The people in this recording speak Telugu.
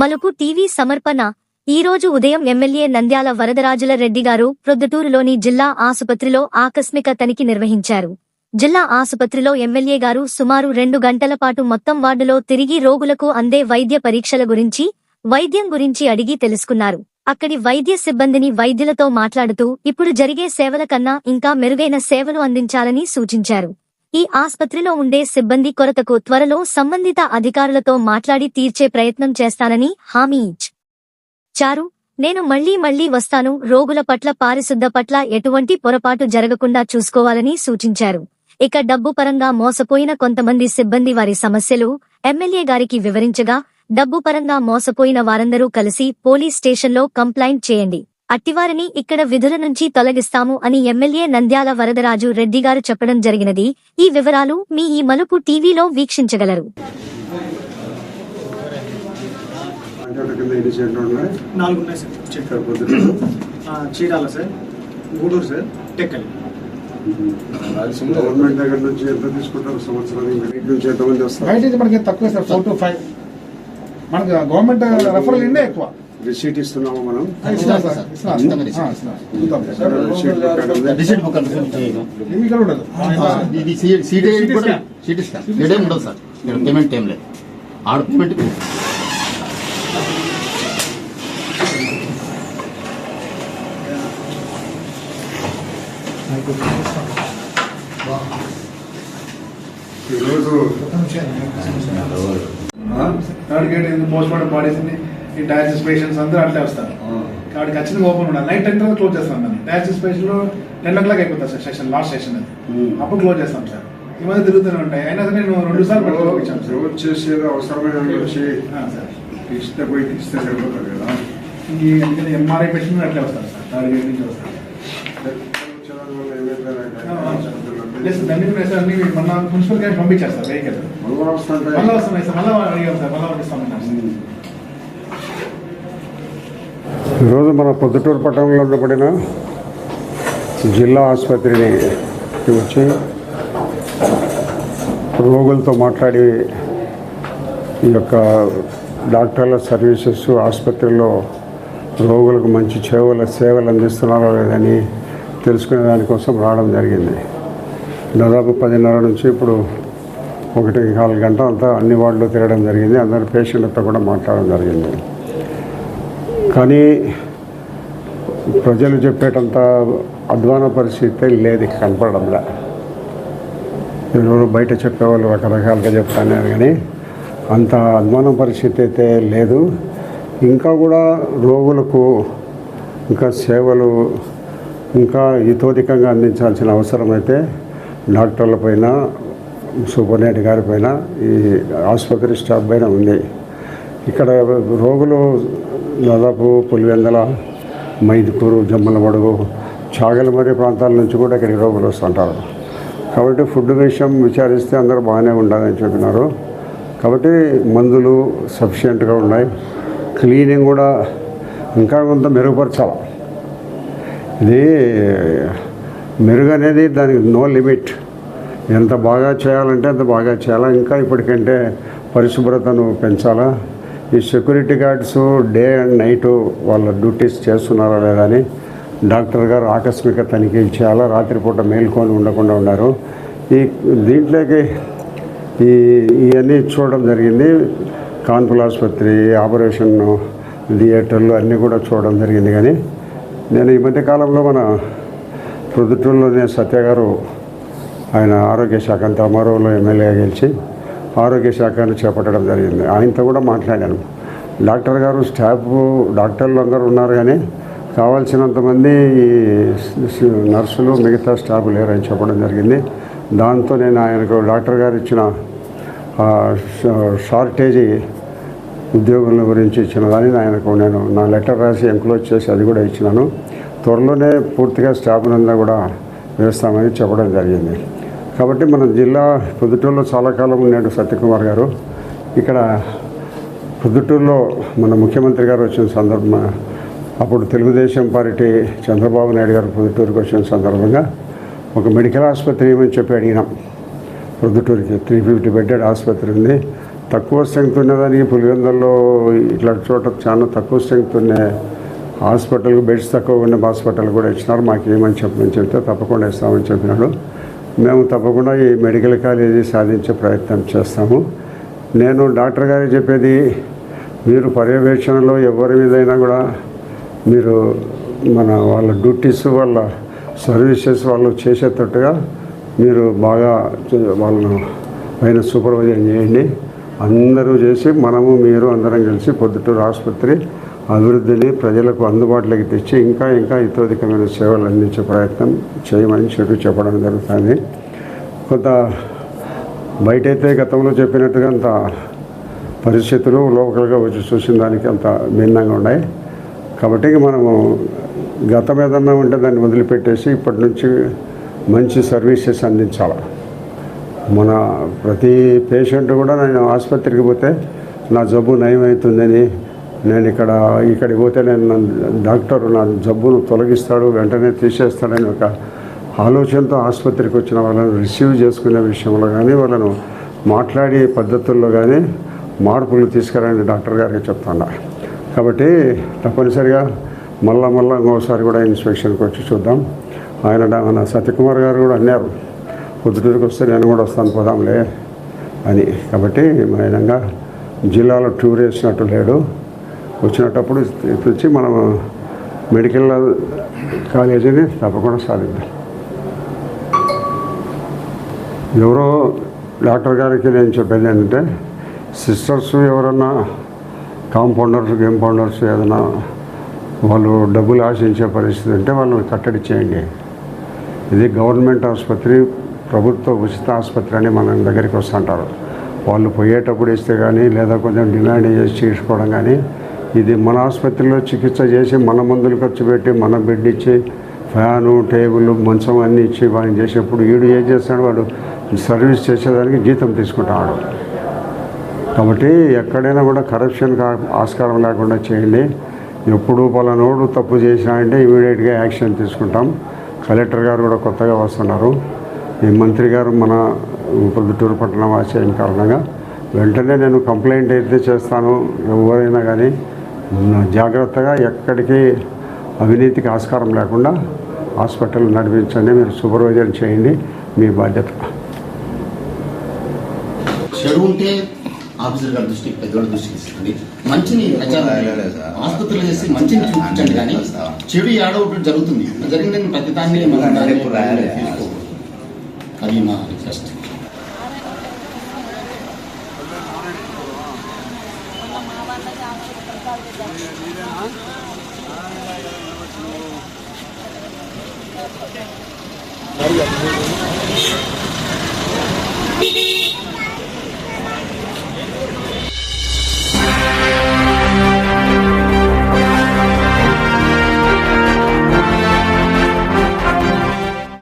మలుపు టీవీ సమర్పణ. ఈరోజు ఉదయం ఎమ్మెల్యే నంద్యాల వరదరాజుల రెడ్డి గారు ప్రొద్దుటూరులోని జిల్లా ఆసుపత్రిలో ఆకస్మిక తనిఖీ నిర్వహించారు. జిల్లా ఆసుపత్రిలో ఎమ్మెల్యే గారు సుమారు రెండు గంటల పాటు మొత్తం వార్డులో తిరిగి రోగులకు అందే వైద్య పరీక్షల గురించి వైద్యం గురించి అడిగి తెలుసుకున్నారు. అక్కడి వైద్య సిబ్బందిని వైద్యులతో మాట్లాడుతూ ఇప్పుడు జరిగే సేవల కన్నా ఇంకా మెరుగైన సేవలు అందించాలని సూచించారు. ఈ ఆస్పత్రిలో ఉండే సిబ్బంది కొరతకు త్వరలో సంబంధిత అధికారులతో మాట్లాడి తీర్చే ప్రయత్నం చేస్తానని హామీ ఇచ్చారు నేను మళ్ళీ మళ్ళీ వస్తాను. రోగుల పట్ల పారిశుద్ధ పట్ల ఎటువంటి పొరపాటు జరగకుండా చూసుకోవాలని సూచించారు. ఇక డబ్బు పరంగా మోసపోయిన కొంతమంది సిబ్బంది వారి సమస్యలు ఎమ్మెల్యే గారికి వివరించగా డబ్బు పరంగా మోసపోయిన వారందరూ కలిసి పోలీస్ స్టేషన్లో కంప్లైంట్ చేయండి. అట్టివారిని ఇక్కడ విధుల నుంచి తొలగిస్తాము అని ఎమ్మెల్యే నంద్యాల వరదరాజు రెడ్డి గారు చెప్పడం జరిగినది. ఈ వివరాలు మీ ఈ మలుపు టీవీలో వీక్షించగలరు. అంటే కింద ఎన్ని సెంటర్ ఉన్నాయి? నాలుగు ఉన్నాయి సార్. చెక్ ఇక్కడ పొద్దుటూరు ఆ, Chirala sir. Gudur sir. Tekkali. Government దగ్గర నుంచి ఎంత తీసుకుంటారు సంవత్సరానికి? బయట నుంచి ఎంతమంది వస్తారు? బయట అయితే మనకి తక్కువ సార్ ఫోర్ టు ఫైవ్. మనకి గవర్నమెంట్ రెఫరల్ ఇండే ఎక్కువ. రిసీట్ ఇస్తున్నాము మనం ఉండదు సార్ పేమెంట్ ఏం లేదు ఆడ పేమెంట్ ఈరోజు ఆ? Third gate postmortem bodies ఈ డయాలసిస్ పేషెంట్స్ అందరూ అట్లే వస్తారు. కాబట్టి ఖచ్చితంగా ఓపెన్ ఉండాలి. నైట్ టెన్ తర్వాత క్లోజ్ చేస్తాం దాన్ని? Dialysis patient ten o'clock అయిపోతుంది సార్ సెషన్ లాస్ట్ సెషన్ అది. అప్పుడు క్లోజ్ చేస్తాం సార్. ఈ మధ్య తిరుగుతూనే ఉంటాయి. అయినా సరే నేను రెండు సార్లు సార్. రోజు చేసేది అవసరమైన సార్. ఇస్తే పోయి ఇస్తే సరిపోతుంది కదా. ఈ ఎందుకంటే ఎంఆర్ఐ పేషెంట్ అట్లే వస్తారు సార్. థర్డ్ గేట్ నుంచి వస్తారు. సార్. సార్ దాన్ని కూడా సార్ అన్ని మన మున్సిపల్ గ్యాస్ పంపించారు వెహికల్. మళ్ళీ వస్తున్నాయి సార్. మళ్ళీ అడిగాం సార్ మళ్ళీ పంపిస్తామన్నారు సార్ ఈరోజు మన పొద్దుటూరు పట్టణంలో ఉండబడిన జిల్లా ఆసుపత్రిని వచ్చి రోగులతో మాట్లాడి ఈ యొక్క డాక్టర్ల సర్వీసెస్ ఆసుపత్రిలో రోగులకు మంచి సేవలు సేవలు అందిస్తున్నారో లేదని తెలుసుకునే దానికోసం రావడం జరిగింది. దాదాపు పదిన్నర నుంచి ఇప్పుడు ఒకటి నాలుగు గంటల అంతా అన్ని వార్డులు తిరగడం జరిగింది. అందరు పేషెంట్లతో కూడా మాట్లాడడం జరిగింది. కానీ ప్రజలు చెప్పేటంత అధ్వాన పరిస్థితి లేదు కనపడంలా ఎవరెవరు బయట చెప్పేవాళ్ళు రకరకాలుగా చెప్తాను కానీ అంత అధ్వాన పరిస్థితి అయితే లేదు. ఇంకా కూడా రోగులకు ఇంకా సేవలు ఇంకా ఇతోధికంగా అందించాల్సిన అవసరం అయితే డాక్టర్ల పైన సూపరింటెండెంట్ గారి పైన ఈ ఆసుపత్రి స్టాఫ్ పైన ఉంది. ఇక్కడ రోగులు దాదాపు పులివెందల మైదుకూరు జమ్మలమడుగు చాగలమరి ప్రాంతాల నుంచి కూడా ఇక్కడికి రోగులు వస్తుంటారు. కాబట్టి ఫుడ్ విషయం విచారిస్తే అందరూ బాగానే ఉండాలని చెప్పినారు. కాబట్టి మందులు సఫిషియెంట్గా ఉన్నాయి. క్లీనింగ్ కూడా ఇంకా కొంత మెరుగుపరచాలి. ఇది మెరుగు అనేది దానికి నో లిమిట్. ఎంత బాగా చేయాలంటే అంత బాగా చేయాలా. ఇంకా ఇప్పటికంటే పరిశుభ్రతను పెంచాలా? ఈ security guards day and night వాళ్ళ డ్యూటీస్ చేస్తున్నారా లేదా అని డాక్టర్ గారు ఆకస్మిక తనిఖీలు చేయాలా? రాత్రిపూట మేల్కొని ఉండకుండా ఉన్నారు. ఈ దీంట్లోకి ఈ ఇవన్నీ చూడడం జరిగింది. కాన్పుల ఆసుపత్రి ఆపరేషన్ థియేటర్లు అన్నీ కూడా చూడడం జరిగింది. కానీ నేను ఈ మధ్యకాలంలో మన ప్రొద్దుటూరులోనే సత్య గారు ఆయన ఆరోగ్య శాఖ అంతా అమరువులో ఎమ్మెల్యే గెలిచి ఆరోగ్య శాఖను చేపట్టడం జరిగింది. ఆయనతో కూడా మాట్లాడాను. డాక్టర్ గారు స్టాఫ్ డాక్టర్లు అందరూ ఉన్నారు కానీ కావాల్సినంతమంది నర్సులు మిగతా స్టాఫ్ లేరని చెప్పడం జరిగింది. దాంతో నేను ఆయనకు డాక్టర్ గారు ఇచ్చిన షార్టేజీ ఉద్యోగుల గురించి ఇచ్చిన దాన్ని ఆయనకు నేను నా లెటర్ రాసి ఎంక్లోజ్ చేసి అది కూడా ఇచ్చినాను. త్వరలోనే పూర్తిగా స్టాఫ్ అంతా కూడా వేస్తామని చెప్పడం జరిగింది. కాబట్టి మన జిల్లా పొద్దుటూరులో చాలా కాలం ఉన్నాడు సత్యకుమార్ గారు. ఇక్కడ పొద్దుటూరులో మన ముఖ్యమంత్రి గారు వచ్చిన సందర్భం అప్పుడు తెలుగుదేశం పార్టీ చంద్రబాబు నాయుడు గారు పొద్దుటూరుకి వచ్చిన సందర్భంగా ఒక మెడికల్ ఆసుపత్రి ఏమని చెప్పి అడిగినాం. పొద్దుటూరుకి త్రీ ఫిఫ్టీ బెడ్డెడ్ ఆసుపత్రి ఉంది. తక్కువ స్ట్రెంగ్త్ ఉన్నదానికి పులివెందుల్లో ఇట్లా చోట చాలా తక్కువ స్ట్రెంగ్త్ ఉన్న హాస్పిటల్కి బెడ్స్ తక్కువ ఉన్న హాస్పిటల్ కూడా ఇచ్చినారు. మాకు ఏమని చెప్పమని చెప్తే తప్పకుండా ఇస్తామని చెప్పినాడు. మేము తప్పకుండా ఈ మెడికల్ కాలేజీ సాధించే ప్రయత్నం చేస్తాము. నేను డాక్టర్ గారు చెప్పేది మీరు పర్యవేక్షణలో ఎవరి మీదైనా కూడా మీరు మన వాళ్ళ డ్యూటీస్ వాళ్ళ సర్వీసెస్ వాళ్ళు చేసేటట్టుగా మీరు బాగా వాళ్ళను పైన సూపర్వైజర్ చేయండి. అందరూ చేసి మనము మీరు అందరం కలిసి పొద్దుటూరు ఆసుపత్రి అభివృద్ధిని ప్రజలకు అందుబాటులోకి తెచ్చి ఇంకా ఇంకా ఇతోధికమైన సేవలు అందించే ప్రయత్నం చేయమని చెట్టు చెప్పడం జరుగుతుంది. కొంత బయటైతే గతంలో చెప్పినట్టుగా అంత పరిస్థితులు లోకల్గా వచ్చి చూసిన దానికి అంత భిన్నంగా ఉన్నాయి. కాబట్టి మనము గతం ఏదన్నా ఉంటే దాన్ని వదిలిపెట్టేసి ఇప్పటి నుంచి మంచి సర్వీసెస్ అందించాలి. మన ప్రతి పేషెంట్ కూడా నేను ఆసుపత్రికి పోతే నా జబ్బు నయమవుతుందని నేను ఇక్కడ ఇక్కడికి పోతే నేను నా డాక్టర్ నా జబ్బును తొలగిస్తాడు వెంటనే తీసేస్తాడని ఒక ఆలోచనతో ఆసుపత్రికి వచ్చిన వాళ్ళని రిసీవ్ చేసుకునే విషయంలో కానీ వాళ్ళను మాట్లాడే పద్ధతుల్లో కానీ మార్పులు తీసుకురండి డాక్టర్ గారికి చెప్తాను. కాబట్టి తప్పనిసరిగా మళ్ళా మళ్ళా ఇంకోసారి కూడా ఇన్స్పెక్షన్కి వచ్చి చూద్దాం. ఆయన మన సత్యకుమార్ గారు కూడా అన్నారు పొద్దుటూరుకి వస్తే నేను కూడా వస్తాను పోదాంలే అని. కాబట్టి మైనంగా జిల్లాలో టూర్ వేసినట్టు లేడు. వచ్చినప్పుడు ఇటు వచ్చి మనం మెడికల్ కాలేజీని తప్పకుండా సాధించాలి ఎవరో డాక్టర్ గారికి నేను చెప్పేది ఏంటంటే సిస్టర్స్ ఎవరన్నా కాంపౌండర్స్ గేంపౌండర్స్ ఏదైనా వాళ్ళు డబ్బులు ఆశించే పరిస్థితి ఉంటే వాళ్ళని కట్టడి చేయండి. ఇది గవర్నమెంట్ ఆసుపత్రి ప్రభుత్వ ఉచిత ఆసుపత్రి అని మన దగ్గరికి వస్తుంటారు వాళ్ళు పోయేటప్పుడు ఇస్తే కానీ లేదా కొంచెం డిమాండ్ చేసి తీసుకోవడం కానీ ఇది మన ఆసుపత్రిలో చికిత్స చేసి మన మందులు ఖర్చు పెట్టి మన బెడ్ ఇచ్చి ఫ్యాను టేబుల్ మంచం అన్నీ ఇచ్చి వాడిని చేసేప్పుడు వీడు ఏం చేస్తాడు? వాడు సర్వీస్ చేసేదానికి జీతం తీసుకుంటాడు. కాబట్టి ఎక్కడైనా కూడా కరప్షన్ ఆస్కారం లేకుండా చేయండి. ఎప్పుడు పలానోడు తప్పు చేసినా అంటే ఇమీడియట్గా యాక్షన్ తీసుకుంటాం. కలెక్టర్ గారు కూడా కొత్తగా వస్తున్నారు. ఈ మంత్రి గారు మన పొద్దుటూరు పట్టణం ఆశయం కారణంగా వెంటనే నేను కంప్లైంట్ అయితే చేస్తాను. ఎవరైనా కానీ జాగ్రత్తగా ఎక్కడికి అవినీతికి ఆస్కారం లేకుండా హాస్పిటల్ నడిపించండి మీరు సూపర్వైజర్ చేయండి మీ బాధ్యత. చెడు ఉంటే ఆఫీసర్ గారి దృష్టికి పెద్దోళ్ళ దృష్టికి తీసుకురండి. మంచిని ప్రచారం చేయండి. ఆసుపత్రిలో చేసి మంచిని చూపించండి కానీ చెడు ఏడో ఒకటి జరుగుతుంది. జరిగిందని ప్రతి దాన్ని మనం దాన్ని తీసుకోకూడదు. అది మా రిక్వెస్ట్